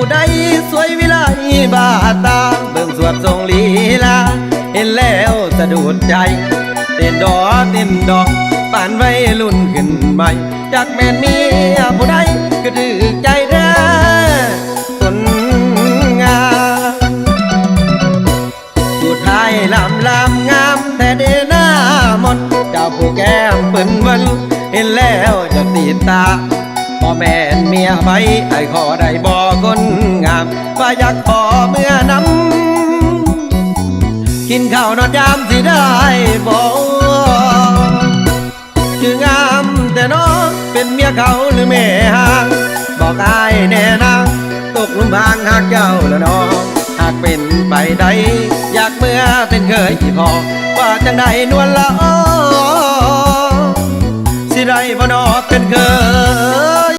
ผู้ใดสวยเวลาบาตา เบิ่งสวดทรงลีลา เห็นแล้วสะดุดใจ เต้นดอเต้นดอกปานไว้รุ่นขึ้นใหม่จากแม่นเมียผู้ใดก็ถือใจเด้อคนงามผู้ไทยลำลำงามแต่เดหน้าหมนต์เจ้าผู้แก้มเปิ้นวันเห็นแล้วจะติดตาพ่อแม่นเมียไปไอ้ขอได้บอก ว่าอยากขอเมื่อนำกินข้าวนอนยามสิได้บอกชื่องามแต่น้องเป็นเมียเขาหรือแม่ห่าง บอกอายแน่นางตกลุมพางหากเจ้าละน้องหากเป็นไปได้อยากเมื่อเป็นเคยพอว่าจังใดนวลละออสิได้บ่นอเป็นเคย